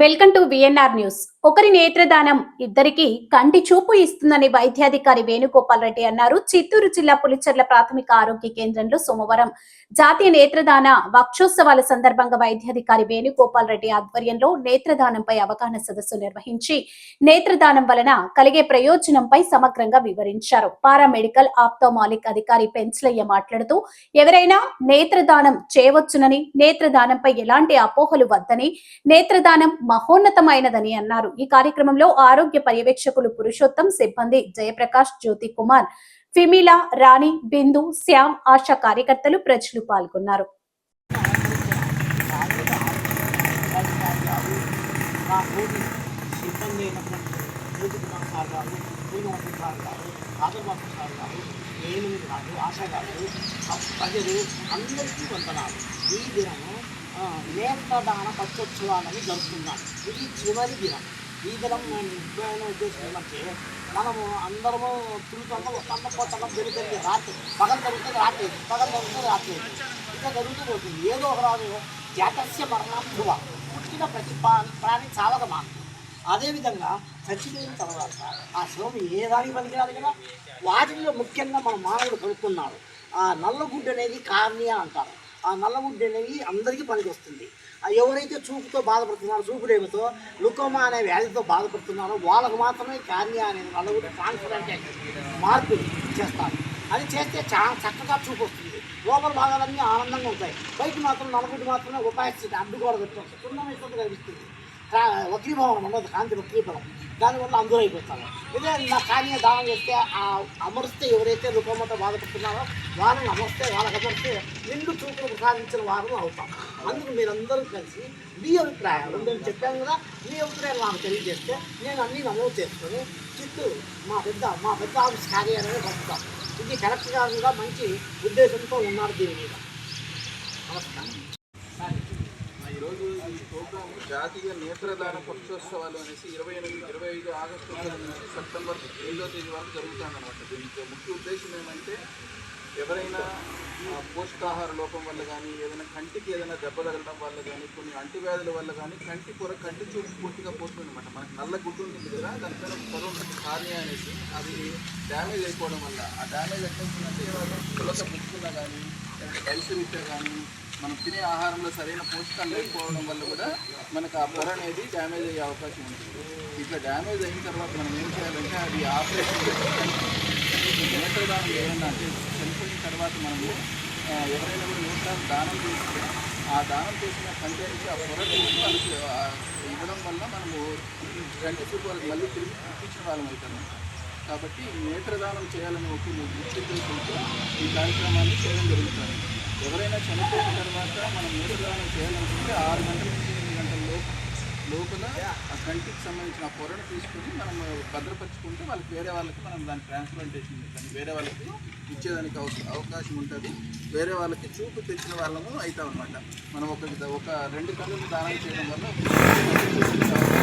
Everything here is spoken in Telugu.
వెల్కమ్ టు విఎన్ఆర్ న్యూస్ ఒకరి నేత్రదానం ఇద్దరికి కంటి చూపు ఇస్తుందని వైద్యాధికారి వేణుగోపాల్ రెడ్డి అన్నారు. చిత్తూరు జిల్లా పులిచెర్ల ప్రాథమిక ఆరోగ్య కేంద్రంలో సోమవారం జాతీయ నేత్రదాన వక్షోత్సవాల సందర్భంగా వైద్యాధికారి వేణుగోపాల్ రెడ్డి ఆధ్వర్యంలో నేత్రదానంపై అవగాహన సదస్సు నిర్వహించి నేత్రదానం వలన కలిగే ప్రయోజనంపై సమగ్రంగా వివరించారు. పారామెడికల్ ఆప్తోమాలిక్ అధికారి పెంచలయ్య మాట్లాడుతూ ఎవరైనా నేత్రదానం చేయవచ్చునని నేత్రదానంపై ఎలాంటి అపోహలు వద్దని నేత్రదానం మహోన్నతమైనదని అన్నారు. ఈ కార్యక్రమంలో ఆరోగ్య పర్యవేక్షకులు పురుషోత్తం సిబ్బంది జయప్రకాష్ జ్యోతి కుమార్ ఫిమిలా రాణి బిందు శ్యామ్ ఆశా కార్యకర్తలు ప్రజలు పాల్గొన్నారు. నా కాదు ఆశ కాదు ప్రజలు అందరికీ వందనాలు ఈ దినము నేత్రదాన పక్షోత్సవాలని జరుపుతున్నాం ఇది చివరి దినం ఈ దినం నేను ముఖ్యమైన ఉద్దేశం ఏమంటే మనము అందరము తిరుగుతాము వస్తాము పోతాము పెరిగి రాత్రి పగలు జరుగుతుంది రాత్రి పగలు జరుగుతుంది రాత్రి. ఇంకా జరుగుతూ పోతుంది ఏదో ఒక రాజు జాతస్య మరణం ధ్రువ పుట్టిన ప్రతి ప్రాణి చావక మాత్రం అదేవిధంగా చచ్చిపోయిన తర్వాత ఆ శవం ఏ దానికి పనికిరాదు కదా వాటిల్లో ముఖ్యంగా మన మానవుడు కొనుక్కున్నాడు ఆ నల్లగుడ్డు అనేది కార్నియా అంటారు. ఆ నల్లగుడ్డు అనేది అందరికీ పనికి వస్తుంది. ఎవరైతే చూపుతో బాధపడుతున్నారో చూపులేమితో లుకోమా అనే వ్యాధితో బాధపడుతున్నారో వాళ్ళకు మాత్రమే కార్నియా అనేది నల్లగుడ్డు ట్రాన్స్పరెంట్ మార్పు చేస్తారు. అది చేస్తే చాలా చక్కగా చూపు వస్తుంది. లోపల భాగాలన్నీ ఆనందంగా ఉంటాయి. బయట మాత్రం నలుగురు మాత్రమే ఉపాయస్థితి అడ్డుగోడ పెట్టుకోవచ్చు సున్నం ఇస్తుంది కనిపిస్తుంది. కా- ఉండదు కాంతి వక్రీభావం దానివల్ల అందరూ అయిపోతారు. ఇదే నా కానీ దానం చేస్తే ఆ అమరిస్తే ఎవరైతే రూపంతో బాధపడుతున్నారో వాళ్ళని అమరిస్తే వాళ్ళకి అమరిస్తే నిండు చూపులు ప్రసాదించిన వారు అవుతాం అందుకు మీరందరూ కలిసి మీ అభిప్రాయాలు నేను చెప్పాను కదా మీ అభిప్రాయాలు నాకు తెలియజేస్తే నేను అన్నీ నమోదు చేసుకొని చిత్తూరు మా పెద్ద మా పెద్ద ఆఫీస్ కార్యాలయం పంపుతాం ఇది కరెక్ట్గా కూడా మంచి ఉద్దేశంతో ఉన్నారు దీని మీద. నమస్కారం. ఈరోజు ఈ ప్రోగ్రాం జాతీయ నేత్రదాన పక్షోత్సవాలు అనేసి ఇరవై ఎనిమిది ఇరవై ఐదు ఆగస్టు నుంచి సెప్టెంబర్ ఎనిమిదో తేదీ వరకు జరుగుతుందన్నమాట దీనికి ముఖ్య ఉద్దేశం ఏమంటే ఎవరైనా పోషకాహార లోపం వల్ల కానీ ఏదైనా కంటికి ఏదైనా దెబ్బ తగలడం వల్ల కానీ కొన్ని అంటువ్యాధుల వల్ల కానీ కంటి పొర కంటి చూపు పూర్తిగా పోతుంది అనమాట మనకి నల్ల గుడ్డు ఉంటుంది కదా దానిపైన ఒక పొర ఉంటుంది కార్నియా అనేసి. అది డ్యామేజ్ అయిపోవడం వల్ల ఆ డ్యామేజ్ ఎట్లవుతుందంటే ఏదైనా పులస పుచ్చుకున్నా కానీ కలిసి రీత్యా కానీ మనం తినే ఆహారంలో సరైన పోషకాలు లేకపోవడం వల్ల కూడా మనకు ఆ పొర అనేది డ్యామేజ్ అయ్యే అవకాశం ఉంటుంది. ఇట్లా డ్యామేజ్ అయిన తర్వాత మనం ఏం చేయాలంటే అది ఆపరేషన్ చేసి దానం ఏమన్నా అంటే చనిపోయిన తర్వాత మనము ఎవరైనా కూడా నేత్రాలు దానం చేస్తే ఆ దానం చేసిన కంటెంట్కి ఆ పొర వాళ్ళకి ఇవ్వడం వల్ల మనము రెండు చూపు వాళ్ళకి మళ్ళీ తిరిగి ఇప్పించిన వాళ్ళం అవుతాము కాబట్టి నేత్రదానం చేయాలని ఒక ముఖ్య ఉద్దేశంతో ఈ కార్యక్రమాన్ని చేయడం జరుగుతుంది. ఎవరైనా చనిపోయిన తర్వాత మనం నేత్రదానం చేయాలనుకుంటే ఆరు గంటల నుంచి లోపల ఆ కంటికి సంబంధించిన ఆ పొరను తీసుకుని మనం భద్రపరుచుకుంటే వాళ్ళకి వేరే వాళ్ళకి మనం దాని ట్రాన్స్ప్లాంటేషన్ దాన్ని వేరే వాళ్ళకి ఇచ్చేదానికి అవ- అవకాశం ఉంటుంది. వేరే వాళ్ళకి చూపు తెచ్చిన వాళ్ళము అవుతాం అనమాట మనం ఒక ఒక రెండు కళ్ళు దానం చేయడం వల్ల